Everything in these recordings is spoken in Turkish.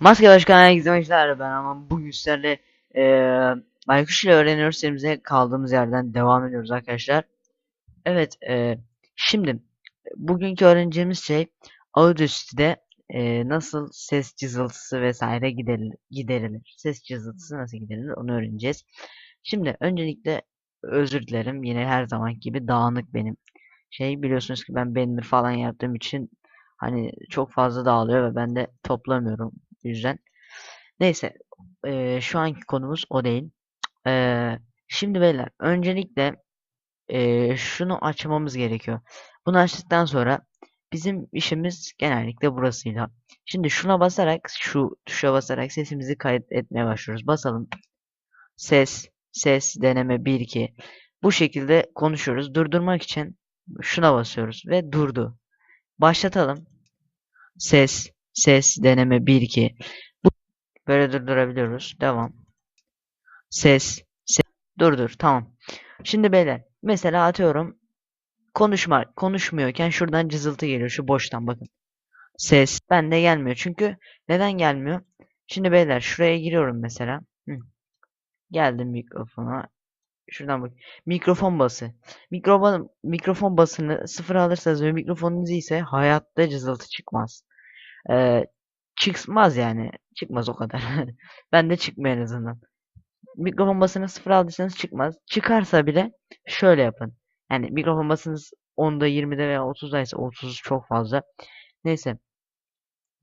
Maske Başkanı herkese oyuncular ben ama bugün sizlerle eee Baykuş ile öğreniyoruz serimize kaldığımız yerden devam ediyoruz arkadaşlar. Evet eee, şimdi bugünkü öğreneceğimiz şey Audacity'de eee, nasıl ses cızıltısı vesaire giderilir, giderilir. Ses cızıltısı nasıl giderilir onu öğreneceğiz. Şimdi öncelikle özür dilerim yine her zaman gibi dağınık benim şey biliyorsunuz ki ben banner falan yaptığım için hani çok fazla dağılıyor ve ben de toplamıyorum yüzden. Neyse, eee, şu anki konumuz o değil. Eee, şimdi beyler, öncelikle eee, şunu açmamız gerekiyor. Bunu açtıktan sonra bizim işimiz genellikle burasıyla. Şimdi şuna basarak, şu tuşa basarak sesimizi kaydetmeye başlıyoruz. Basalım. Ses, ses, deneme 1 2. Bu şekilde konuşuyoruz. Durdurmak için şuna basıyoruz ve durdu. Başlatalım. Ses, ses, deneme 1 2. Böyle durdurabiliyoruz. Devam. Ses. Ses. Durdur. Tamam. Şimdi beyler. Mesela atıyorum. Konuşma, konuşmuyorken şuradan cızıltı geliyor. Şu boştan bakın. Ses. Bende gelmiyor. Çünkü neden gelmiyor? Şimdi beyler şuraya giriyorum mesela. Hı. Geldim mikrofona. Şuradan bak. Mikrofon bası. Mikrofon, mikrofon basını sıfır alırsanız ve mikrofonunuz ise hayatta cızıltı çıkmaz. Ee, çıkmaz yani. Çıkmaz o kadar. Ben de çıkmıyor en azından. Mikrofon basını sıfır aldıysanız çıkmaz. Çıkarsa bile şöyle yapın. Yani mikrofon basınız 10'da 20'de veya 30'da ise 30 çok fazla. Neyse.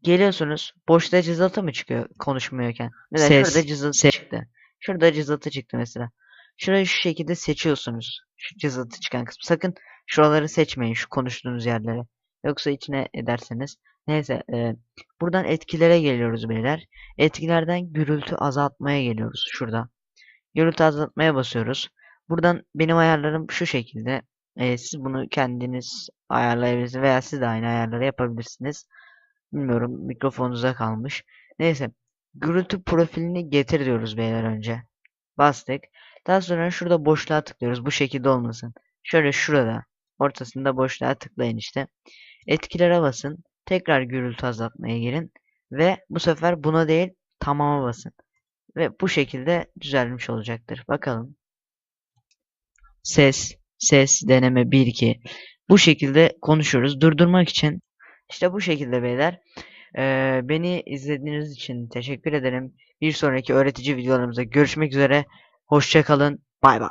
Geliyorsunuz. Boşta cızıltı mı çıkıyor konuşmuyorken? Mesela Ses, şurada cızıltı ses. çıktı. Şurada cızıltı çıktı mesela. Şurayı şu şekilde seçiyorsunuz. Şu cızıltı çıkan kısmı. Sakın şuraları seçmeyin şu konuştuğunuz yerleri. Yoksa içine ederseniz. Neyse. e, buradan etkilere geliyoruz beyler. Etkilerden gürültü azaltmaya geliyoruz. Şurada. Gürültü azaltmaya basıyoruz. Buradan benim ayarlarım şu şekilde. E, siz bunu kendiniz ayarlayabilirsiniz veya siz de aynı ayarları yapabilirsiniz. Bilmiyorum mikrofonunuza kalmış. Neyse. Gürültü profilini getir diyoruz beyler önce. Bastık. Daha sonra şurada boşluğa tıklıyoruz. Bu şekilde olmasın. Şöyle şurada. Ortasında boşluğa tıklayın işte. Etkilere basın. Tekrar gürültü azaltmaya girin. Ve bu sefer buna değil tamama basın. Ve bu şekilde düzelmiş olacaktır. Bakalım. Ses, ses, deneme 1 2. Bu şekilde konuşuyoruz. Durdurmak için işte bu şekilde beyler. Ee, beni izlediğiniz için teşekkür ederim. Bir sonraki öğretici videolarımızda görüşmek üzere. Hoşça kalın. Bay bay.